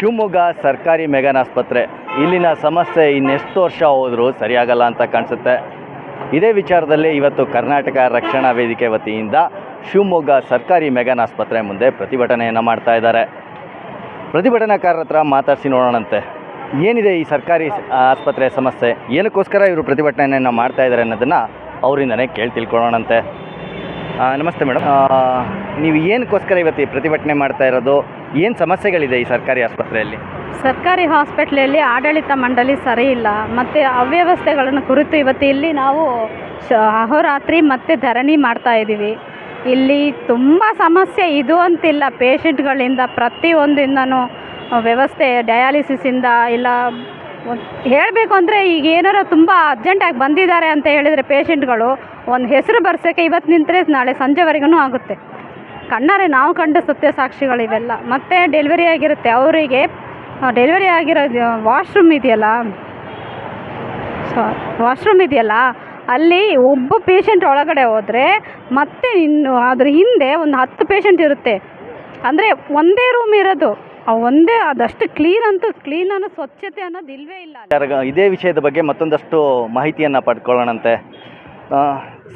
ಶಿವಮೊಗ್ಗ ಸರ್ಕಾರಿ ಮೆಗನ್ ಆಸ್ಪತ್ರೆ ಇಲ್ಲಿನ ಸಮಸ್ಯೆ ಇನ್ನೆಷ್ಟು ವರ್ಷ ಹೋದರೂ ಸರಿಯಾಗಲ್ಲ ಅಂತ ಕಾಣಿಸುತ್ತೆ. ಇದೇ ವಿಚಾರದಲ್ಲಿ ಇವತ್ತು ಕರ್ನಾಟಕ ರಕ್ಷಣಾ ವೇದಿಕೆ ವತಿಯಿಂದ ಶಿವಮೊಗ್ಗ ಸರ್ಕಾರಿ ಮೆಗನ್ ಆಸ್ಪತ್ರೆ ಮುಂದೆ ಪ್ರತಿಭಟನೆಯನ್ನು ಮಾಡ್ತಾ ಇದ್ದಾರೆ. ಪ್ರತಿಭಟನಾಕಾರರ ಹತ್ರ ಮಾತಾಡಿಸಿ ನೋಡೋಣಂತೆ. ಏನಿದೆ ಈ ಸರ್ಕಾರಿ ಆಸ್ಪತ್ರೆ ಸಮಸ್ಯೆ? ಏನಕ್ಕೋಸ್ಕರ ಇವರು ಪ್ರತಿಭಟನೆಯನ್ನು ಮಾಡ್ತಾ ಇದ್ದಾರೆ ಅನ್ನೋದನ್ನು ಅವರಿಂದನೇ ಕೇಳಿ ತಿಳ್ಕೊಳ್ಳೋಣಂತೆ. ನಮಸ್ತೆ ಮೇಡಮ್ ನೀವು ಏನಕ್ಕೋಸ್ಕರ ಇವತ್ತು ಪ್ರತಿಭಟನೆ ಮಾಡ್ತಾ ಇರೋದು? ಏನು ಸಮಸ್ಯೆಗಳಿದೆ ಈ ಸರ್ಕಾರಿ ಆಸ್ಪತ್ರೆಯಲ್ಲಿ? ಸರ್ಕಾರಿ ಹಾಸ್ಪಿಟ್ಲಲ್ಲಿ ಆಡಳಿತ ಮಂಡಳಿ ಸರಿ ಇಲ್ಲ. ಮತ್ತು ಅವ್ಯವಸ್ಥೆಗಳನ್ನು ಕುರಿತು ಇವತ್ತು ಇಲ್ಲಿ ನಾವು ಅಹೋರಾತ್ರಿ ಮತ್ತು ಧರಣಿ ಮಾಡ್ತಾ ಇದ್ದೀವಿ. ಇಲ್ಲಿ ತುಂಬ ಸಮಸ್ಯೆ ಇದು ಅಂತಿಲ್ಲ. ಪೇಷಂಟ್ಗಳಿಂದ ಪ್ರತಿಯೊಂದಿಂದನೂ ವ್ಯವಸ್ಥೆ ಡಯಾಲಿಸಿಸಿಂದ ಇಲ್ಲ. ಹೇಳಬೇಕು ಅಂದರೆ ಈಗ ಏನಾರು ತುಂಬ ಅರ್ಜೆಂಟಾಗಿ ಬಂದಿದ್ದಾರೆ ಅಂತ ಹೇಳಿದರೆ ಪೇಷಂಟ್ಗಳು. ಒಂದು ಹೆಸರು ಬರ್ಸೋಕ್ಕೆ ಇವತ್ತು ನಿಂತರೆ ನಾಳೆ ಸಂಜೆವರೆಗೂ ಆಗುತ್ತೆ. ಕಣ್ಣಾರೆ ನಾವು ಕಂಡ ಸತ್ಯ ಸಾಕ್ಷಿಗಳು ಇವೆಲ್ಲ ಮತ್ತೆ ಡೆಲಿವರಿ ಆಗಿರುತ್ತೆ. ಅವರಿಗೆ ಡೆಲಿವರಿ ಆಗಿರೋ ವಾಶ್ರೂಮ್ ಇದೆಯಲ್ಲ? ಸೊ ವಾಶ್ರೂಮ್ ಇದೆಯಲ್ಲ? ಅಲ್ಲಿ ಒಬ್ಬ ಪೇಷಂಟ್ ಒಳಗಡೆ ಹೋದರೆ ಮತ್ತೆ ಇನ್ನು ಅದ್ರ ಹಿಂದೆ ಒಂದು ಹತ್ತು ಪೇಷಂಟ್ ಇರುತ್ತೆ. ಅಂದರೆ ಒಂದೇ ರೂಮ್ ಇರೋದು. ಒಂದೇ, ಅದಷ್ಟು ಕ್ಲೀನ್ ಅಂತೂ ಕ್ಲೀನ್ ಅನ್ನೋ ಸ್ವಚ್ಛತೆ ಅನ್ನೋದು ಇಲ್ಲವೇ ಇಲ್ಲ. ಇದೇ ವಿಷಯದ ಬಗ್ಗೆ ಮತ್ತೊಂದಷ್ಟು ಮಾಹಿತಿಯನ್ನು ಪಡ್ಕೊಳ್ಳೋಣಂತೆ.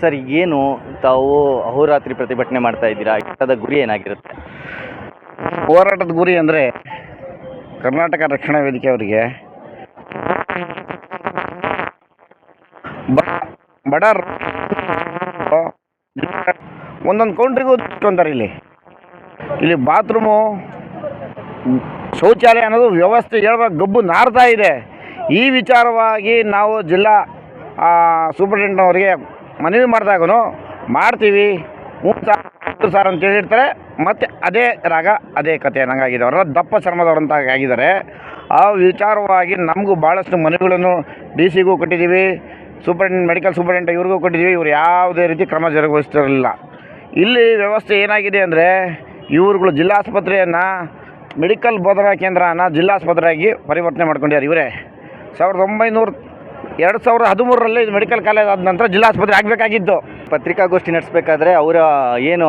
ಸರ್, ಏನು ತಾವು ಅಹೋರಾತ್ರಿ ಪ್ರತಿಭಟನೆ ಮಾಡ್ತಾ ಇದ್ದೀರಾ? ಇದರ ಗುರಿ ಏನಾಗಿರುತ್ತೆ? ಹೋರಾಟದ ಗುರಿ ಅಂದರೆ ಕರ್ನಾಟಕ ರಕ್ಷಣಾ ವೇದಿಕೆ ಅವರಿಗೆ ಬಡ ಒಂದೊಂದು ಕೌಂಟ್ರಿಗೂ ಅಂತಾರೆ ಇಲ್ಲಿ. ಇಲ್ಲಿ ಬಾತ್ರೂಮು ಶೌಚಾಲಯ ಅನ್ನೋದು ವ್ಯವಸ್ಥೆ ಹೇಳ್ಬೇಕು, ಗಬ್ಬು ನಾರ್ತಾ ಇದೆ. ಈ ವಿಚಾರವಾಗಿ ನಾವು ಜಿಲ್ಲಾ ಸೂಪರಿಂಟೆಂಡೆಂಟ್ ಅವರಿಗೆ ಮನವಿ ಮಾಡಿದಾಗೂ ಮಾಡ್ತೀವಿ. ಮೂರು ಸರ್ ಅಂತ ಹೇಳಿರ್ತಾರೆ. ಮತ್ತು ಅದೇ ರಾಗ, ಅದೇ ಕತೆ ಅನ್ನಂಗಾಗಿದೆ. ಅವರ ದಪ್ಪ ಚರ್ಮದವ್ರಂತ ಆಗಿದ್ದಾರೆ. ಆ ವಿಚಾರವಾಗಿ ನಮಗೂ ಭಾಳಷ್ಟು ಮನವಿಗಳನ್ನು ಡಿ ಸಿಗೂ ಕೊಟ್ಟಿದ್ದೀವಿ. ಸೂಪರಿಂಟೆಂಡ್ ಮೆಡಿಕಲ್ ಸೂಪರಿಂಟೆಂಟ್ ಇವ್ರಿಗೂ ಕೊಟ್ಟಿದ್ದೀವಿ. ಇವ್ರು ಯಾವುದೇ ರೀತಿ ಕ್ರಮ ಜರುಗಿಸ್ತಿರಲಿಲ್ಲ. ಇಲ್ಲಿ ವ್ಯವಸ್ಥೆ ಏನಾಗಿದೆ ಅಂದರೆ, ಇವರುಗಳು ಜಿಲ್ಲಾಸ್ಪತ್ರೆಯನ್ನು, ಮೆಡಿಕಲ್ ಬೋಧನಾ ಕೇಂದ್ರನ ಜಿಲ್ಲಾಸ್ಪತ್ರೆಯಾಗಿ ಪರಿವರ್ತನೆ ಮಾಡ್ಕೊಂಡಿದ್ದಾರೆ ಇವರೇ. ಸಾವಿರದ ಒಂಬೈನೂರ ಎರಡು ಸಾವಿರದ ಹದಿಮೂರರಲ್ಲಿ ಮೆಡಿಕಲ್ ಕಾಲೇಜ್ ಆದ ನಂತರ ಜಿಲ್ಲಾಸ್ಪತ್ರೆ ಆಗಬೇಕಾಗಿತ್ತು. ಪತ್ರಿಕಾಗೋಷ್ಠಿ ನಡೆಸಬೇಕಾದ್ರೆ ಅವರ ಏನು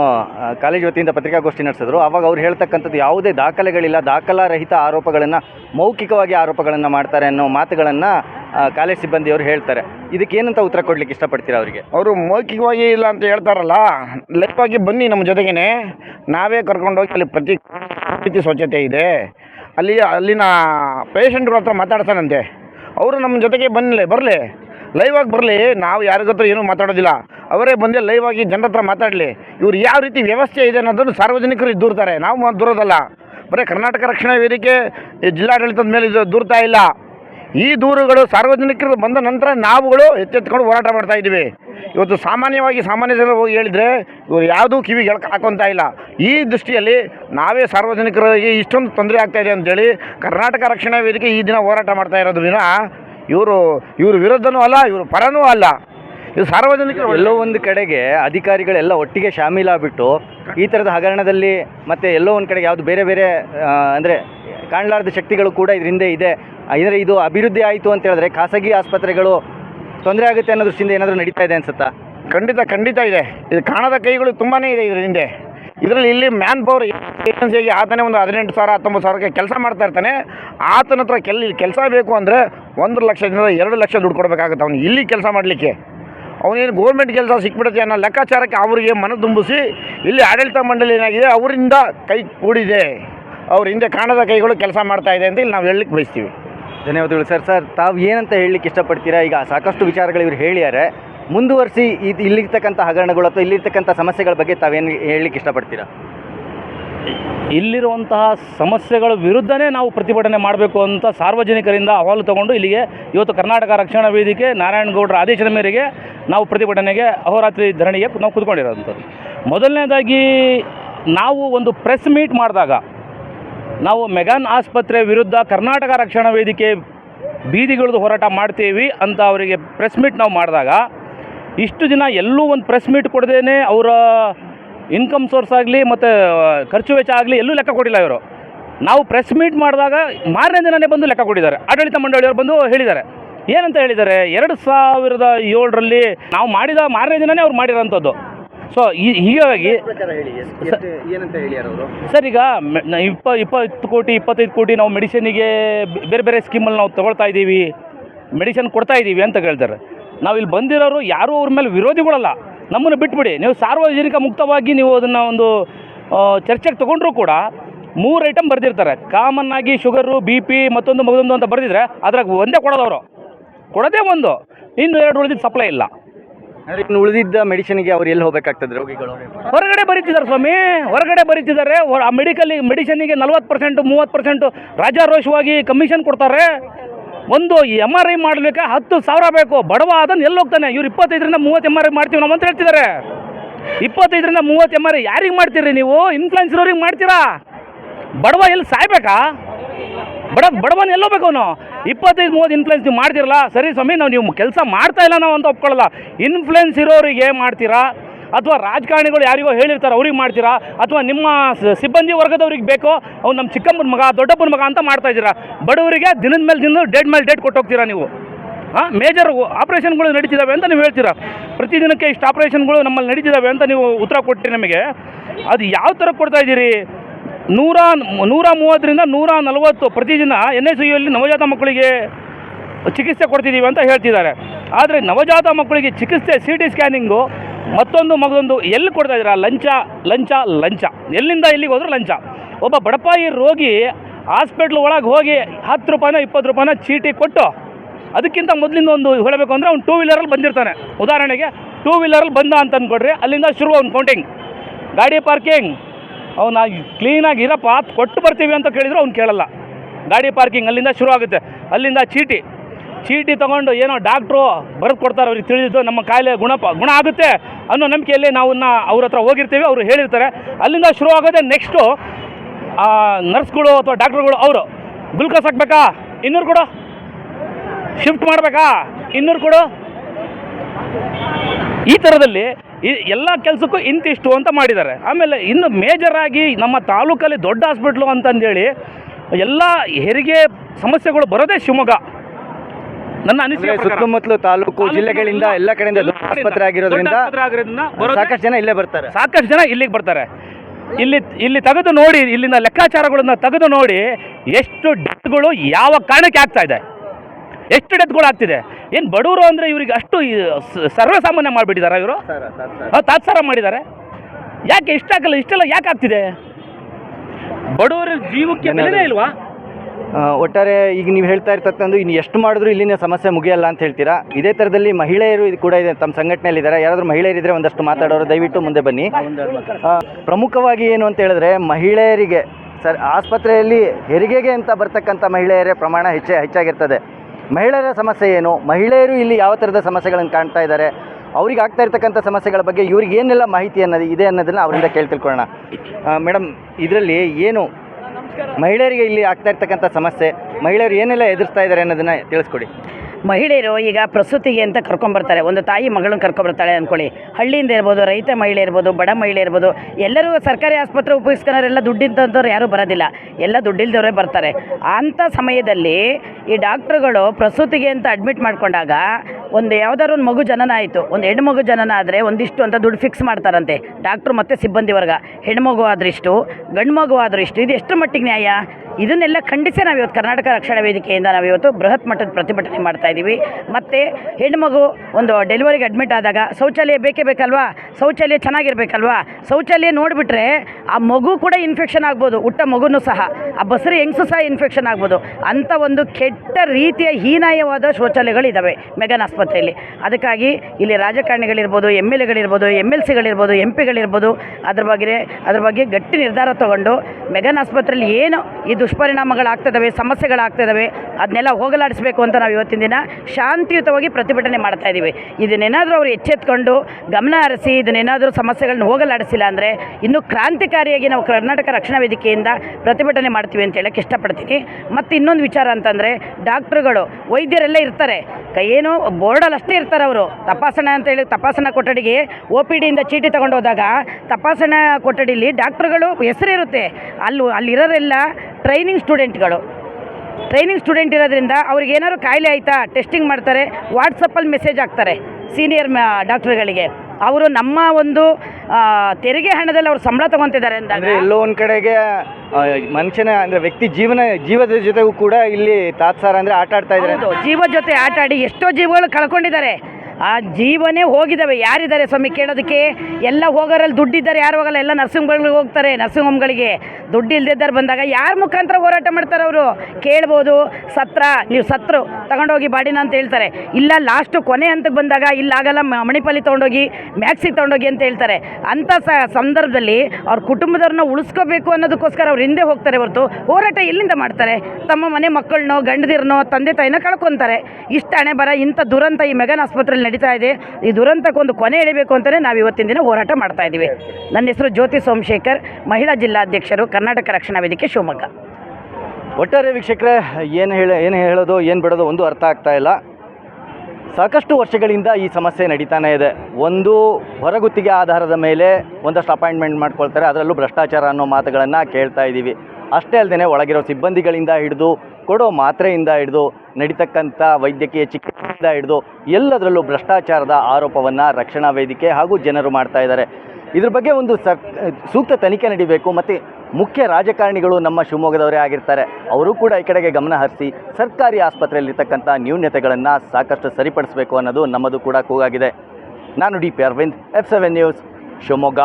ಕಾಲೇಜ್ ವತಿಯಿಂದ ಪತ್ರಿಕಾಗೋಷ್ಠಿ ನಡೆಸಿದ್ರು. ಅವಾಗ ಅವ್ರು ಹೇಳ್ತಕ್ಕಂಥದ್ದು ಯಾವುದೇ ದಾಖಲೆಗಳಿಲ್ಲ. ದಾಖಲಾರಹಿತ ಆರೋಪಗಳನ್ನು ಮೌಖಿಕವಾಗಿ ಆರೋಪಗಳನ್ನು ಮಾಡ್ತಾರೆ ಅನ್ನೋ ಮಾತುಗಳನ್ನು ಕಾಲೇಜ್ ಸಿಬ್ಬಂದಿಯವರು ಹೇಳ್ತಾರೆ. ಇದಕ್ಕೆ ಏನಂತ ಉತ್ತರ ಕೊಡ್ಲಿಕ್ಕೆ ಇಷ್ಟಪಡ್ತೀರಾ ಅವರಿಗೆ? ಅವರು ಮೌಖಿಕವಾಗಿ ಇಲ್ಲ ಅಂತ ಹೇಳ್ತಾರಲ್ಲ ಲೈವ್ ಆಗಿ ಬನ್ನಿ ನಮ್ಮ ಜೊತೆಗೇನೆ. ನಾವೇ ಕರ್ಕೊಂಡೋಗಿ ಅಲ್ಲಿ ಪ್ರತಿ ರೀತಿ ಸ್ವಚ್ಛತೆ ಇದೆ. ಅಲ್ಲಿ ಅಲ್ಲಿನ ಪೇಷಂಟ್ಗಳ ಹತ್ರ ಮಾತಾಡ್ತಾನಂತೆ ಅವರು ನಮ್ಮ ಜೊತೆಗೆ ಬನ್ನಿ, ಬರಲಿ. ಲೈವ್ ಆಗಿ ಬರಲಿ. ನಾವು ಯಾರಿಗತ್ರ ಏನೂ ಮಾತಾಡೋದಿಲ್ಲ. ಅವರೇ ಬಂದೆ ಲೈವ್ ಆಗಿ ಜನರ ಹತ್ರ ಮಾತಾಡಲಿ. ಇವ್ರು ಯಾವ ರೀತಿ ವ್ಯವಸ್ಥೆ ಇದೆ ಅನ್ನೋದನ್ನು ಸಾರ್ವಜನಿಕರು ದೂರ್ತಾರೆ. ನಾವು ದೂರೋದಲ್ಲ. ಬರೀ ಕರ್ನಾಟಕ ರಕ್ಷಣಾ ವೇದಿಕೆ ಜಿಲ್ಲಾಡಳಿತದ ಮೇಲೆ ಇದು ದೂರ್ತಾ ಇಲ್ಲ. ಈ ದೂರುಗಳು ಸಾರ್ವಜನಿಕರು ಬಂದ ನಂತರ ನಾವುಗಳು ಎತ್ತೆತ್ಕೊಂಡು ಹೋರಾಟ ಮಾಡ್ತಾ ಇದ್ದೀವಿ. ಇವತ್ತು ಸಾಮಾನ್ಯವಾಗಿ ಸಾಮಾನ್ಯ ಜನರು ಹೋಗಿ ಹೇಳಿದರೆ ಇವರು ಯಾವುದೂ ಕಿವಿಗೆ ಹಾಕೊತಾ ಇಲ್ಲ. ಈ ದೃಷ್ಟಿಯಲ್ಲಿ ನಾವೇ ಸಾರ್ವಜನಿಕರಿಗೆ ಇಷ್ಟೊಂದು ತೊಂದರೆ ಆಗ್ತಾಯಿದೆ ಅಂತೇಳಿ ಕರ್ನಾಟಕ ರಕ್ಷಣಾ ವೇದಿಕೆ ಈ ದಿನ ಹೋರಾಟ ಮಾಡ್ತಾ ಇರೋದು ದಿನ ಇವರು, ಇವ್ರ ವಿರುದ್ಧನೂ ಅಲ್ಲ, ಇವರು ಪರನೂ ಅಲ್ಲ. ಇದು ಸಾರ್ವಜನಿಕರು ಎಲ್ಲೋ ಒಂದು ಕಡೆಗೆ ಅಧಿಕಾರಿಗಳೆಲ್ಲ ಒಟ್ಟಿಗೆ ಶಾಮೀಲಾಗ್ಬಿಟ್ಟು ಈ ಥರದ ಹಗರಣದಲ್ಲಿ ಮತ್ತು ಎಲ್ಲೋ ಒಂದು ಕಡೆಗೆ ಯಾವುದು ಬೇರೆ ಬೇರೆ ಅಂದರೆ ಕಾಣಲಾರದ ಶಕ್ತಿಗಳು ಕೂಡ ಇದರಿಂದ ಇದೆ ಅಂದರೆ ಇದು ಅಭಿವೃದ್ಧಿ ಆಯಿತು ಅಂತ ಹೇಳಿದ್ರೆ ಖಾಸಗಿ ಆಸ್ಪತ್ರೆಗಳು ತೊಂದರೆ ಆಗುತ್ತೆ ಅನ್ನೋ ದೃಷ್ಟಿಯಿಂದ ಏನಾದರೂ ನಡೀತಾ ಇದೆ ಅನ್ಸುತ್ತಾ? ಖಂಡಿತ ಖಂಡಿತ ಇದೆ. ಇದು ಕಾಣದ ಕೈಗಳು ತುಂಬಾ ಇದೆ ಇದ್ರ ಹಿಂದೆ. ಇದರಲ್ಲಿ ಇಲ್ಲಿ ಮ್ಯಾನ್ ಪವರ್ ಏಜೆನ್ಸಿಯಾಗಿ ಆತನೇ ಒಂದು ಹದಿನೆಂಟು ಸಾವಿರ, ಹತ್ತೊಂಬತ್ತು ಸಾವಿರಕ್ಕೆ ಕೆಲಸ ಮಾಡ್ತಾ ಇರ್ತಾನೆ. ಆತನ ಹತ್ರ ಕೆಲ್ ಕೆಲಸ ಬೇಕು ಅಂದರೆ ಒಂದು ಲಕ್ಷದಿಂದ ಎರಡು ಲಕ್ಷ ದುಡ್ಡು ಕೊಡಬೇಕಾಗುತ್ತೆ ಅವ್ನು ಇಲ್ಲಿ ಕೆಲಸ ಮಾಡಲಿಕ್ಕೆ. ಅವನೇನು ಗೌರ್ಮೆಂಟ್ ಕೆಲಸ ಸಿಕ್ಬಿಡುತ್ತೆ ಅನ್ನೋ ಲೆಕ್ಕಾಚಾರಕ್ಕೆ ಅವರಿಗೆ ಮನ ತುಂಬಿಸಿ ಇಲ್ಲಿ ಆಡಳಿತ ಮಂಡಳಿ ಏನಾಗಿದೆ, ಅವರಿಂದ ಕೈ ಕೂಡಿದೆ. ಅವ್ರ ಹಿಂದೆ ಕಾಣದ ಕೈಗಳು ಕೆಲಸ ಮಾಡ್ತಾ ಇದೆ ಅಂತ ಇಲ್ಲಿ ನಾವು ಹೇಳಲಿಕ್ಕೆ ಬಯಸ್ತೀವಿ. ಧನ್ಯವಾದಗಳು ಸರ್. ಸರ್, ತಾವು ಏನಂತ ಹೇಳಲಿಕ್ಕೆ ಇಷ್ಟಪಡ್ತೀರಾ? ಈಗ ಸಾಕಷ್ಟು ವಿಚಾರಗಳು ಇವರು ಹೇಳಿದ್ದಾರೆ. ಮುಂದುವರಿಸಿ ಇದು ಇಲ್ಲಿರ್ತಕ್ಕಂಥ ಹಗರಣಗಳು ಅಥವಾ ಇಲ್ಲಿರ್ತಕ್ಕಂಥ ಸಮಸ್ಯೆಗಳ ಬಗ್ಗೆ ತಾವೇನು ಹೇಳಲಿಕ್ಕೆ ಇಷ್ಟಪಡ್ತೀರಾ? ಇಲ್ಲಿರುವಂತಹ ಸಮಸ್ಯೆಗಳ ವಿರುದ್ಧನೇ ನಾವು ಪ್ರತಿಭಟನೆ ಮಾಡಬೇಕು ಅಂತ ಸಾರ್ವಜನಿಕರಿಂದ ಅಹವಾಲು ತಗೊಂಡು ಇಲ್ಲಿಗೆ ಇವತ್ತು ಕರ್ನಾಟಕ ರಕ್ಷಣಾ ವೇದಿಕೆ ನಾರಾಯಣಗೌಡರ ಆದೇಶದ ಮೇರೆಗೆ ನಾವು ಪ್ರತಿಭಟನೆಗೆ ಅಹೋರಾತ್ರಿ ಧರಣಿಗೆ ನಾವು ಕೂತ್ಕೊಂಡಿರೋಂಥದ್ದು ಮೊದಲನೇದಾಗಿ ನಾವು ಒಂದು ಪ್ರೆಸ್ ಮೀಟ್ ಮಾಡಿದಾಗ ನಾವು ಮೆಗಾನ್ ಆಸ್ಪತ್ರೆ ವಿರುದ್ಧ ಕರ್ನಾಟಕ ರಕ್ಷಣಾ ವೇದಿಕೆ ಬೀದಿಗಿಳಿದು ಹೋರಾಟ ಮಾಡ್ತೀವಿ ಅಂತ ಅವರಿಗೆ ಪ್ರೆಸ್ ಮೀಟ್ ನಾವು ಮಾಡಿದಾಗ, ಇಷ್ಟು ದಿನ ಎಲ್ಲೂ ಒಂದು ಪ್ರೆಸ್ ಮೀಟ್ ಕೊಡದೇ ಅವರ ಇನ್ಕಮ್ ಸೋರ್ಸ್ ಆಗಲಿ ಮತ್ತು ಖರ್ಚು ವೆಚ್ಚ ಆಗಲಿ ಎಲ್ಲೂ ಲೆಕ್ಕ ಕೊಡಿಲ್ಲ ಇವರು. ನಾವು ಪ್ರೆಸ್ ಮೀಟ್ ಮಾಡಿದಾಗ ಮಾರನೇ ದಿನನೇ ಬಂದು ಲೆಕ್ಕ ಕೊಟ್ಟಿದ್ದಾರೆ. ಆಡಳಿತ ಮಂಡಳಿಯವರು ಬಂದು ಹೇಳಿದ್ದಾರೆ. ಏನಂತ ಹೇಳಿದ್ದಾರೆ? ಎರಡು ಸಾವಿರದ ಏಳರಲ್ಲಿ ನಾವು ಮಾಡಿದ ಮಾರನೇ ದಿನನೇ ಅವ್ರು ಮಾಡಿರೋಂಥದ್ದು. ಸೊ ಹೀಗಾಗಿ ಏನಂತ ಹೇಳ್ಯಾರ ಅವರು? ಸರ್ ಈಗ ಇಪ್ಪ ಇಪ್ಪತ್ತು ಕೋಟಿ ಇಪ್ಪತ್ತೈದು ಕೋಟಿ ನಾವು ಮೆಡಿಸಿನಿಗೆ ಬೇರೆ ಬೇರೆ ಸ್ಕೀಮಲ್ಲಿ ನಾವು ತೊಗೊಳ್ತಾ ಇದ್ದೀವಿ. ಮೆಡಿಸಿನ್ ಕೊಡ್ತಾ ಇದ್ದೀವಿ ಅಂತ ಹೇಳ್ತಾರೆ. ನಾವು ಇಲ್ಲಿ ಬಂದಿರೋರು ಯಾರೂ ಅವ್ರ ಮೇಲೆ ವಿರೋಧಿಗಳಲ್ಲ ನಮ್ಮನ್ನು ಬಿಟ್ಬಿಡಿ. ನೀವು ಸಾರ್ವಜನಿಕ ಮುಕ್ತವಾಗಿ ನೀವು ಅದನ್ನು ಒಂದು ಚರ್ಚೆಗೆ ತೊಗೊಂಡ್ರೂ ಕೂಡ ಮೂರು ಐಟಮ್ ಬರೆದಿರ್ತಾರೆ. ಕಾಮನ್ ಆಗಿ ಶುಗರು ಬಿ ಪಿ ಮತ್ತೊಂದು ಮಗದೊಂದು ಅಂತ ಬರೆದಿದ್ರೆ ಅದ್ರಾಗ ಒಂದೇ ಕೊಡೋದವರು ಕೊಡೋದೇ ಒಂದು. ಇನ್ನು ಎರಡು ಉಳಿದಿದ್ದು ಸಪ್ಲೈ ಇಲ್ಲ. ಅಂದ್ರೆ ಇನ್ನು ಉಳಿದಿದ್ದ ಮೆಡಿಸಿನ್ಗೆ ಅವ್ರು ಎಲ್ಲಿ ಹೋಗ್ಬೇಕಾಗ್ತದೆ ರೋಗಿಗಳು? ಹೊರಗಡೆ ಬರೀತಿದ್ದಾರೆ ಸ್ವಾಮಿ, ಹೊರಗಡೆ ಬರೀತಿದ್ದಾರೆ. ಆ ಮೆಡಿಕಲ್ ಮೆಡಿಸಿನಿಗೆ ನಲ್ವತ್ತು ಪರ್ಸೆಂಟ್ ಮೂವತ್ತು ಪರ್ಸೆಂಟು ರಾಜಾರೋಷವಾಗಿ ಕಮಿಷನ್ ಕೊಡ್ತಾರೆ. ಒಂದು ಎಂ ಆರ್ ಐ ಮಾಡಲಿಕ್ಕೆ ಹತ್ತು ಸಾವಿರ ಬೇಕು. ಬಡವ ಅದನ್ನು ಎಲ್ಲಿ ಹೋಗ್ತಾನೆ? ಇವ್ರು ಇಪ್ಪತ್ತೈದರಿಂದ ಮೂವತ್ತು ಎಂ ಆರ್ ಐ ಮಾಡ್ತೀವಿ ನಾವು ಅಂತ ಹೇಳ್ತಿದ್ದಾರೆ. ಇಪ್ಪತ್ತೈದರಿಂದ ಮೂವತ್ತು ಎಂ ಆರ್ ಐ ಯಾರಿಗೆ ಮಾಡ್ತೀರಿ ನೀವು? ಇನ್ಫ್ಲುಯೆನ್ಸ್ ಇರೋರಿಗೆ ಮಾಡ್ತೀರಾ? ಬಡವ ಎಲ್ಲಿ ಸಾಯ್ಬೇಕಾ? ಬಡ ಬಡವನ ಎಲ್ಲೋಬೇಕು ಅವನು? ಇಪ್ಪತ್ತೈದು, ಮೂವತ್ತು ಇನ್ಫ್ಲುಯೆನ್ಸ್ ನೀವು ಮಾಡ್ತಿರಲ್ಲ, ಸರಿ ಸ್ವಾಮಿ, ನಾವು ನೀವು ಕೆಲಸ ಮಾಡ್ತಾ ಇಲ್ಲ, ನಾವು ಅಂತ ಒಪ್ಕೊಳ್ಳಲ್ಲ. ಇನ್ಫ್ಲುಯೆನ್ಸ್ ಇರೋರಿಗೆ ಮಾಡ್ತೀರಾ? ಅಥವಾ ರಾಜಕಾರಣಿಗಳು ಯಾರಿಗೋ ಹೇಳಿರ್ತಾರೆ, ಅವ್ರಿಗೆ ಮಾಡ್ತೀರಾ? ಅಥವಾ ನಿಮ್ಮ ಸಿಬ್ಬಂದಿ ವರ್ಗದವ್ರಿಗೆ ಬೇಕೋ ಅವ್ನು ನಮ್ಮ ಚಿಕ್ಕಮ್ಮನ ಮಗ, ದೊಡ್ಡಪ್ಪನ ಮಗ ಅಂತ ಮಾಡ್ತಾ ಇದ್ದೀರಾ? ಬಡವರಿಗೆ ದಿನದ ಮೇಲೆ ದಿನ ಡೇಟ್ ಮೇಲೆ ಡೇಟ್ ಕೊಟ್ಟು ಹೋಗ್ತೀರಾ ನೀವು? ಹಾಂ ಮೇಜರ್ ಆಪ್ರೇಷನ್ಗಳು ನಡೀತಿದ್ದಾವೆ ಅಂತ ನೀವು ಹೇಳ್ತೀರಾ? ಪ್ರತಿದಿನಕ್ಕೆ ಇಷ್ಟು ಆಪ್ರೇಷನ್ಗಳು ನಮ್ಮಲ್ಲಿ ನಡೀತಿದ್ದಾವೆ ಅಂತ ನೀವು ಉತ್ತರ ಕೊಟ್ಟಿರಿ ನಮಗೆ. ಅದು ಯಾವ ಥರ ಕೊಡ್ತಾ ಇದ್ದೀರಿ? ನೂರ ನೂರ ಮೂವತ್ತರಿಂದ ನೂರ ನಲವತ್ತು ಪ್ರತಿದಿನ ಎನ್ ಎಸ್ ಯುಯಲ್ಲಿ ನವಜಾತ ಮಕ್ಕಳಿಗೆ ಚಿಕಿತ್ಸೆ ಕೊಡ್ತಿದ್ದೀವಿ ಅಂತ ಹೇಳ್ತಿದ್ದಾರೆ. ಆದರೆ ನವಜಾತ ಮಕ್ಕಳಿಗೆ ಚಿಕಿತ್ಸೆ ಸಿ ಟಿ ಸ್ಕ್ಯಾನಿಂಗು ಮತ್ತೊಂದು ಮಗದೊಂದು ಎಲ್ಲಿ ಕೊಡ್ತಾ ಇದ್ದೀರಾ? ಲಂಚ ಲಂಚ ಲಂಚ. ಎಲ್ಲಿಂದ ಎಲ್ಲಿಗೆ ಹೋದರೂ ಲಂಚ. ಒಬ್ಬ ಬಡಪಾಯಿ ರೋಗಿ ಹಾಸ್ಪಿಟ್ಲ್ ಒಳಗೆ ಹೋಗಿ ಹತ್ತು ರೂಪಾಯಿನ, ಇಪ್ಪತ್ತು ರೂಪಾಯಿನ ಚೀಟಿ ಕೊಟ್ಟು ಅದಕ್ಕಿಂತ ಮೊದಲಿಂದ ಒಂದು ಹೇಳಬೇಕು ಅಂದರೆ ಅವ್ನು ಟೂ ವೀಲರಲ್ಲಿ ಬಂದಿರ್ತಾನೆ. ಉದಾಹರಣೆಗೆ ಟೂ ವೀಲರಲ್ಲಿ ಬಂದ ಅಂತ ಅಂದ್ಕೊಡ್ರಿ ಅಲ್ಲಿಂದ ಶುರು ಅವ್ನು ಕೌಂಟಿಂಗ್ ಗಾಡಿ ಪಾರ್ಕಿಂಗ್ ಅವನ ಕ್ಲೀನಾಗಿ ಇರಪ್ಪ ಕೊಟ್ಟು ಬರ್ತೀವಿ ಅಂತ ಕೇಳಿದ್ರು ಅವ್ನು ಕೇಳಲ್ಲ. ಗಾಡಿ ಪಾರ್ಕಿಂಗ್ ಅಲ್ಲಿಂದ ಶುರು ಆಗುತ್ತೆ. ಅಲ್ಲಿಂದ ಚೀಟಿ. ಚೀಟಿ ತೊಗೊಂಡು ಏನೋ ಡಾಕ್ಟ್ರು ಬರೆದು ಕೊಡ್ತಾರೆ ಅವ್ರಿಗೆ ತಿಳಿದಿದ್ದು, ನಮ್ಮ ಕಾಯಿಲೆ ಗುಣಪ ಗುಣ ಆಗುತ್ತೆ ಅನ್ನೋ ನಂಬಿಕೆಯಲ್ಲಿ ನಾವು ಅವ್ರ ಹತ್ರ ಹೋಗಿರ್ತೀವಿ, ಅವರು ಹೇಳಿರ್ತಾರೆ. ಅಲ್ಲಿಂದ ಶುರು ಆಗೋದೆ ನೆಕ್ಸ್ಟು ನರ್ಸ್ಗಳು ಅಥವಾ ಡಾಕ್ಟ್ರುಗಳು ಅವರು. ಗ್ಲುಕೋಸ್ ಹಾಕ್ಬೇಕಾ? ಇನ್ನೂರು ಕೊಡು. ಶಿಫ್ಟ್ ಮಾಡಬೇಕಾ? ಇನ್ನೂರು ಕೊಡು. ಈ ಥರದಲ್ಲಿ ಈ ಎಲ್ಲ ಕೆಲಸಕ್ಕೂ ಇಂತಿಷ್ಟು ಅಂತ ಮಾಡಿದ್ದಾರೆ. ಆಮೇಲೆ ಇನ್ನು ಮೇಜರ್ ಆಗಿ ನಮ್ಮ ತಾಲೂಕಲ್ಲಿ ದೊಡ್ಡ ಹಾಸ್ಪಿಟ್ಲು ಅಂತಂದೇಳಿ ಎಲ್ಲ ಹೆರಿಗೆ ಸಮಸ್ಯೆಗಳು ಬರೋದೇ ಶಿವಮೊಗ್ಗ. ನನ್ನ ಅನಿಸಿಕೆ. ಸುತ್ತಮುತ್ತಲು ತಾಲೂಕು ಜಿಲ್ಲೆಗಳಿಂದ ಎಲ್ಲ ಕಡೆಯಿಂದ ಆಸ್ಪತ್ರೆ ಆಗಿರೋದ್ರಿಂದ ಸಾಕಷ್ಟು ಜನ ಇಲ್ಲೇ ಬರ್ತಾರೆ. ಸಾಕಷ್ಟು ಜನ ಇಲ್ಲಿಗೆ ಬರ್ತಾರೆ. ಇಲ್ಲಿ ಇಲ್ಲಿ ತೆಗೆದು ನೋಡಿ ಇಲ್ಲಿನ ಲೆಕ್ಕಾಚಾರಗಳನ್ನ ತೆಗೆದು ನೋಡಿ ಎಷ್ಟು ಡೆತ್ಗಳು ಯಾವ ಕಾರಣಕ್ಕೆ ಆಗ್ತಾ ಇದೆ. ಎಷ್ಟು ಡೆತ್ಗಳು ಆಗ್ತಿದೆ. ಏನು ಬಡವರು ಅಂದರೆ ಇವ್ರಿಗೆ ಅಷ್ಟು ಸರ್ವಸಾಮಾನ್ಯ ಮಾಡಿಬಿಟ್ಟಿದ್ದಾರೆ ಇವರು? ತಾತ್ಸಾರ ಮಾಡಿದ್ದಾರೆ ಯಾಕೆ ಇಷ್ಟಾಗಲ್ಲ ಇಷ್ಟೆಲ್ಲ ಯಾಕೆ ಆಗ್ತಿದೆ? ಬಡವರ ಜೀವಕ್ಕೆ ಬೆಲೆನೇ ಇಲ್ವಾ? ಒಟ್ಟಾರೆ ಈಗ ನೀವು ಹೇಳ್ತಾ ಇರ್ತಕ್ಕಂಥ ಇನ್ನು ಎಷ್ಟು ಮಾಡಿದ್ರು ಇಲ್ಲಿನ ಸಮಸ್ಯೆ ಮುಗಿಯಲ್ಲ ಅಂತ ಹೇಳ್ತೀರಾ? ಇದೇ ಥರದಲ್ಲಿ ಮಹಿಳೆಯರು ಇದು ಕೂಡ ಇದೆ ತಮ್ಮ ಸಂಘಟನೆಯಲ್ಲಿದ್ದಾರೆ ಯಾರಾದರೂ ಮಹಿಳೆಯರಿದ್ರೆ ಒಂದಷ್ಟು ಮಾತಾಡೋರು ದಯವಿಟ್ಟು ಮುಂದೆ ಬನ್ನಿ. ಪ್ರಮುಖವಾಗಿ ಏನು ಅಂತ ಹೇಳಿದ್ರೆ ಮಹಿಳೆಯರಿಗೆ ಸರ್ ಆಸ್ಪತ್ರೆಯಲ್ಲಿ ಹೆರಿಗೆಗೆ ಅಂತ ಬರ್ತಕ್ಕಂಥ ಮಹಿಳೆಯರೇ ಪ್ರಮಾಣ ಹೆಚ್ಚೆ ಹೆಚ್ಚಾಗಿರ್ತದೆ. ಮಹಿಳೆಯರ ಸಮಸ್ಯೆ ಏನು? ಮಹಿಳೆಯರು ಇಲ್ಲಿ ಯಾವ ಥರದ ಸಮಸ್ಯೆಗಳನ್ನು ಕಾಣ್ತಾ ಇದ್ದಾರೆ? ಅವ್ರಿಗೆ ಆಗ್ತಾ ಇರ್ತಕ್ಕಂಥ ಸಮಸ್ಯೆಗಳ ಬಗ್ಗೆ ಇವ್ರಿಗೆ ಏನೆಲ್ಲ ಮಾಹಿತಿ ಅನ್ನೋದು ಇದೆ ಅನ್ನೋದನ್ನು ಅವರಿಂದ ಕೇಳಿ ತಿಳ್ಕೊಳ್ಳೋಣ ಮೇಡಮ್ ಇದರಲ್ಲಿ ಏನು ಮಹಿಳೆಯರಿಗೆ ಇಲ್ಲಿ ಆಗ್ತಾ ಇರ್ತಕ್ಕಂಥ ಸಮಸ್ಯೆ, ಮಹಿಳೆಯರು ಏನೆಲ್ಲ ಎದುರಿಸ್ತಾ ಇದ್ದಾರೆ ಅನ್ನೋದನ್ನು ತಿಳಿಸ್ಕೊಡಿ. ಮಹಿಳೆಯರು ಈಗ ಪ್ರಸೂತಿಗೆ ಅಂತ ಕರ್ಕೊಂಬರ್ತಾರೆ. ಒಂದು ತಾಯಿ ಮಗಳನ್ನ ಕರ್ಕೊಂಬರ್ತಾಳೆ ಅಂದ್ಕೊಳ್ಳಿ ಹಳ್ಳಿಯಿಂದ ಇರ್ಬೋದು, ರೈತ ಮಹಿಳೆ ಇರ್ಬೋದು, ಬಡ ಮಹಿಳೆ ಇರ್ಬೋದು, ಎಲ್ಲರೂ ಸರ್ಕಾರಿ ಆಸ್ಪತ್ರೆ ಉಪಯೋಗಿಸ್ಕೊಳ್ಳೋರೆಲ್ಲ ದುಡ್ಡಿದ್ದಂಥವ್ರು ಯಾರೂ ಬರೋದಿಲ್ಲ. ಎಲ್ಲ ದುಡ್ಡಿಲ್ದವರೇ ಬರ್ತಾರೆ. ಅಂಥ ಸಮಯದಲ್ಲಿ ಈ ಡಾಕ್ಟ್ರುಗಳು ಪ್ರಸೂತಿಗೆ ಅಂತ ಅಡ್ಮಿಟ್ ಮಾಡಿಕೊಂಡಾಗ ಒಂದು ಯಾವ್ದಾದ್ರು ಒಂದು ಮಗು ಜನನ ಆಯಿತು. ಒಂದು ಹೆಣ್ಣು ಮಗು ಜನನ ಆದರೆ ಒಂದಿಷ್ಟು ಅಂತ ದುಡ್ಡು ಫಿಕ್ಸ್ ಮಾಡ್ತಾರಂತೆ. ಡಾಕ್ಟ್ರು ಮತ್ತು ಸಿಬ್ಬಂದಿ ವರ್ಗ. ಹೆಣ್ಮಗು ಆದ್ರಿಷ್ಟು, ಗಂಡು ಮಗು ಆದ್ರಿಷ್ಟು, ಇದು ಎಷ್ಟು ಮಟ್ಟಿಗೆ ನ್ಯಾಯ? ಇದನ್ನೆಲ್ಲ ಖಂಡಿಸಿ ನಾವು ಇವತ್ತು ಕರ್ನಾಟಕ ರಕ್ಷಣಾ ವೇದಿಕೆಯಿಂದ ನಾವು ಇವತ್ತು ಬೃಹತ್ ಮಟ್ಟದ ಪ್ರತಿಭಟನೆ ಮಾಡ್ತಾ ಇದ್ದೀವಿ. ಮತ್ತು ಹೆಣ್ಮಗು ಒಂದು ಡೆಲಿವರಿಗೆ ಅಡ್ಮಿಟ್ ಆದಾಗ ಶೌಚಾಲಯ ಬೇಕೇ ಬೇಕಲ್ವಾ? ಶೌಚಾಲಯ ಚೆನ್ನಾಗಿರ್ಬೇಕಲ್ವಾ? ಶೌಚಾಲಯ ನೋಡಿಬಿಟ್ರೆ ಆ ಮಗು ಕೂಡ ಇನ್ಫೆಕ್ಷನ್ ಆಗ್ಬೋದು, ಹುಟ್ಟ ಮಗುನೂ ಸಹ. ಆ ಬಸರಿ ಹೆಂಗ್ಸು ಸಹ ಇನ್ಫೆಕ್ಷನ್ ಆಗ್ಬೋದು. ಅಂಥ ಒಂದು ಕೆಟ್ಟ ರೀತಿಯ ಹೀನಾಯವಾದ ಶೌಚಾಲಯಗಳಿದ್ದಾವೆ ಮೆಗನ್ ಆಸ್ಪತ್ರೆಯಲ್ಲಿ. ಅದಕ್ಕಾಗಿ ಇಲ್ಲಿ ರಾಜಕಾರಣಿಗಳಿರ್ಬೋದು ಎಂ ಎಲ್ ಎಗಳಿರ್ಬೋದು ಎಂ ಎಲ್ ಸಿಗಳಿರ್ಬೋದು ಎಂ ಪಿಗಳಿರ್ಬೋದು ಅದ್ರ ಬಗ್ಗೆ ಅದ್ರ ಬಗ್ಗೆ ಗಟ್ಟಿ ನಿರ್ಧಾರ ತಗೊಂಡು ಮೆಗನ್ ಆಸ್ಪತ್ರೆಯಲ್ಲಿ ಏನು ಈ ದುಷ್ಪರಿಣಾಮಗಳಾಗ್ತದವೆ, ಸಮಸ್ಯೆಗಳಾಗ್ತದವೆ ಅದನ್ನೆಲ್ಲ ಹೋಗಲಾಡಿಸಬೇಕು ಅಂತ ನಾವು ಇವತ್ತಿನ ದಿನ ಶಾಂತಿಯುತವಾಗಿ ಪ್ರತಿಭಟನೆ ಮಾಡ್ತಾ ಇದ್ದೀವಿ ಇದನ್ನೇನಾದರೂ ಅವರು ಎಚ್ಚೆತ್ಕೊಂಡು ಗಮನ ಹರಿಸಿ, ಇದನ್ನೇನಾದರೂ ಸಮಸ್ಯೆಗಳನ್ನ ಹೋಗಲಾಡಿಸಿಲ್ಲ ಅಂದರೆ ಇನ್ನೂ ಕ್ರಾಂತಿಕಾರಿಯಾಗಿ ನಾವು ಕರ್ನಾಟಕ ರಕ್ಷಣಾ ವೇದಿಕೆಯಿಂದ ಪ್ರತಿಭಟನೆ ಮಾಡ್ತೀವಿ ಅಂತ ಹೇಳಕ್ಕೆ ಇಷ್ಟಪಡ್ತೀನಿ. ಮತ್ತು ಇನ್ನೊಂದು ವಿಚಾರ ಅಂತಂದರೆ ಡಾಕ್ಟ್ರುಗಳು, ವೈದ್ಯರೆಲ್ಲ ಇರ್ತಾರೆ. ಏನು ಬೋರ್ಡಲ್ಲಿ ಅಷ್ಟೇ ಇರ್ತಾರೆ ಅವರು. ತಪಾಸಣೆ ಅಂತ ಹೇಳಿ ತಪಾಸಣಾ ಕೊಠಡಿಗೆ ಒ ಪಿ ಡಿಯಿಂದ ಚೀಟಿ ತಗೊಂಡು ಹೋದಾಗ ತಪಾಸಣಾ ಕೊಠಡಿಲಿ ಡಾಕ್ಟ್ರುಗಳು ಹೆಸರಿರುತ್ತೆ ಅಲ್ಲಿ, ಅಲ್ಲಿರೋರೆಲ್ಲ ಟ್ರೈನಿಂಗ್ ಸ್ಟೂಡೆಂಟ್ಗಳು. ಟ್ರೈನಿಂಗ್ ಸ್ಟೂಡೆಂಟ್ ಇರೋದ್ರಿಂದ ಅವ್ರಿಗೆ ಏನಾದ್ರು ಕಾಯಿಲೆ ಆಯಿತಾ, ಟೆಸ್ಟಿಂಗ್ ಮಾಡ್ತಾರೆ, ವಾಟ್ಸಪ್ಪಲ್ಲಿ ಮೆಸೇಜ್ ಹಾಕ್ತಾರೆ ಸೀನಿಯರ್ ಡಾಕ್ಟ್ರುಗಳಿಗೆ. ಅವರು ನಮ್ಮ ಒಂದು ತೆರಿಗೆ ಹಣದಲ್ಲಿ ಅವರು ಸಂಬಳ ತಗೊಂತಿದ್ದಾರೆ ಅಂದ್ರೆ ಎಲ್ಲೋ ಒಂದ್ ಕಡೆಗೆ ಮನುಷ್ಯನ ಅಂದ್ರೆ ವ್ಯಕ್ತಿ ಜೀವನ ಜೀವದ ಜೊತೆಗೂ ಕೂಡ ಇಲ್ಲಿ ತಾತ್ಸಾರ ಅಂದ್ರೆ ಆಟ ಆಡ್ತಾ ಇದ್ದಾರೆ. ಜೀವದ ಜೀವ ಜೊತೆ ಆಟ ಆಡಿ ಎಷ್ಟೋ ಜೀವಗಳು ಕಳ್ಕೊಂಡಿದ್ದಾರೆ. ಆ ಜೀವನೇ ಹೋಗಿದ್ದಾವೆ ಯಾರಿದ್ದಾರೆ ಸ್ವಾಮಿ ಕೇಳೋದಕ್ಕೆ? ಎಲ್ಲ ಹೋಗೋರಲ್ಲಿ ದುಡ್ಡಿದ್ದಾರೆ ಯಾರು ಹೋಗಲ್ಲ? ಎಲ್ಲ ನರ್ಸಿಂಗ್ಗಳಿಗೆ ಹೋಗ್ತಾರೆ ನರ್ಸಿಂಗ್ ಹೋಮ್ಗಳಿಗೆ. ದುಡ್ಡು ಇಲ್ದಿದ್ದಾರೆ ಬಂದಾಗ ಯಾರ ಮುಖಾಂತರ ಹೋರಾಟ ಮಾಡ್ತಾರೆ ಅವರು? ಕೇಳ್ಬೋದು. ಸತ್ರ, ನೀವು ಸತ್ರು, ತಗೊಂಡೋಗಿ ಬಾಡಿನ ಅಂತ ಹೇಳ್ತಾರೆ. ಇಲ್ಲ ಲಾಸ್ಟು ಕೊನೆ ಹಂತಕ್ಕೆ ಬಂದಾಗ ಇಲ್ಲಾಗಲ್ಲ ಮಣಿಪಾಲಿ ತೊಗೊಂಡೋಗಿ, ಮ್ಯಾಕ್ಸಿ ತೊಗೊಂಡೋಗಿ ಅಂತ ಹೇಳ್ತಾರೆ. ಅಂಥ ಸ, ಸಂದರ್ಭದಲ್ಲಿ ಅವ್ರ ಕುಟುಂಬದವ್ರನ್ನ ಉಳಿಸ್ಕೋಬೇಕು ಅನ್ನೋದಕ್ಕೋಸ್ಕರ ಅವ್ರು ಹಿಂದೆ ಹೋಗ್ತಾರೆ ಹೊರತು ಹೋರಾಟ ಎಲ್ಲಿಂದ ಮಾಡ್ತಾರೆ? ತಮ್ಮ ಮನೆ ಮಕ್ಕಳನ್ನೋ ಗಂಡದಿರನೋ ತಂದೆ ತಾಯಿನ ಕಳ್ಕೊತಾರೆ. ಇಷ್ಟು ಹಣೆ ಬರ, ಇಂಥ ದುರಂತ ಈ ಮೆಗನ್ ಆಸ್ಪತ್ರೆಯಲ್ಲಿ ನಡೀತಾ ಇದೆ. ಈ ದುರಂತಕ್ಕೊಂದು ಕೊನೆ ಎಳಿಬೇಕು ಅಂತಲೇ ನಾವು ಇವತ್ತಿನ ದಿನ ಹೋರಾಟ ಮಾಡ್ತಾ ಇದ್ದೀವಿ. ನನ್ನ ಹೆಸರು ಜ್ಯೋತಿ ಸೋಮಶೇಖರ್, ಮಹಿಳಾ ಜಿಲ್ಲಾಧ್ಯಕ್ಷರು ಕರ್ನಾಟಕ ರಕ್ಷಣಾ ವೇದಿಕೆ ಶಿವಮೊಗ್ಗ. ಒಟ್ಟಾರೆ ವೀಕ್ಷಕರೇ, ಏನು ಹೇಳ, ಏನು ಹೇಳೋದು, ಏನು ಬಿಡೋದು ಒಂದು ಅರ್ಥ ಆಗ್ತಾ ಇಲ್ಲ. ಸಾಕಷ್ಟು ವರ್ಷಗಳಿಂದ ಈ ಸಮಸ್ಯೆ ನಡೀತಾನೆ ಇದೆ. ಒಂದು ಹೊರಗುತ್ತಿಗೆ ಆಧಾರದ ಮೇಲೆ ಒಂದಷ್ಟು ಅಪಾಯಿಂಟ್ಮೆಂಟ್ ಮಾಡ್ಕೊಳ್ತಾರೆ, ಅದರಲ್ಲೂ ಭ್ರಷ್ಟಾಚಾರ ಅನ್ನೋ ಮಾತುಗಳನ್ನು ಕೇಳ್ತಾ ಇದ್ದೀವಿ. ಅಷ್ಟೇ ಅಲ್ಲದೆ ಒಳಗಿರೋ ಸಿಬ್ಬಂದಿಗಳಿಂದ ಹಿಡಿದು, ಕೊಡೋ ಮಾತ್ರೆಯಿಂದ ಹಿಡಿದು, ನಡೀತಕ್ಕಂಥ ವೈದ್ಯಕೀಯ ಚಿಕಿತ್ಸೆಯಿಂದ ಹಿಡಿದು, ಎಲ್ಲದರಲ್ಲೂ ಭ್ರಷ್ಟಾಚಾರದ ಆರೋಪವನ್ನು ರಕ್ಷಣಾ ವೇದಿಕೆ ಹಾಗೂ ಜನರು ಮಾಡ್ತಾ ಇದ್ದಾರೆ. ಇದ್ರ ಬಗ್ಗೆ ಒಂದು ಸೂಕ್ತ ತನಿಖೆ ನಡೀಬೇಕು, ಮತ್ತು ಮುಖ್ಯ ರಾಜಕಾರಣಿಗಳು ನಮ್ಮ ಶಿವಮೊಗ್ಗದವರೇ ಆಗಿರ್ತಾರೆ. ಅವರು ಕೂಡ ಈ ಕಡೆಗೆ ಗಮನ ಹರಿಸಿ ಸರ್ಕಾರಿ ಆಸ್ಪತ್ರೆಯಲ್ಲಿರ್ತಕ್ಕಂಥ ನ್ಯೂನ್ಯತೆಗಳನ್ನು ಸಾಕಷ್ಟು ಸರಿಪಡಿಸಬೇಕು ಅನ್ನೋದು ನಮ್ಮದು ಕೂಡ ಕೂಗಾಗಿದೆ. ನಾನು D P Arvind F seven news Shivamogga.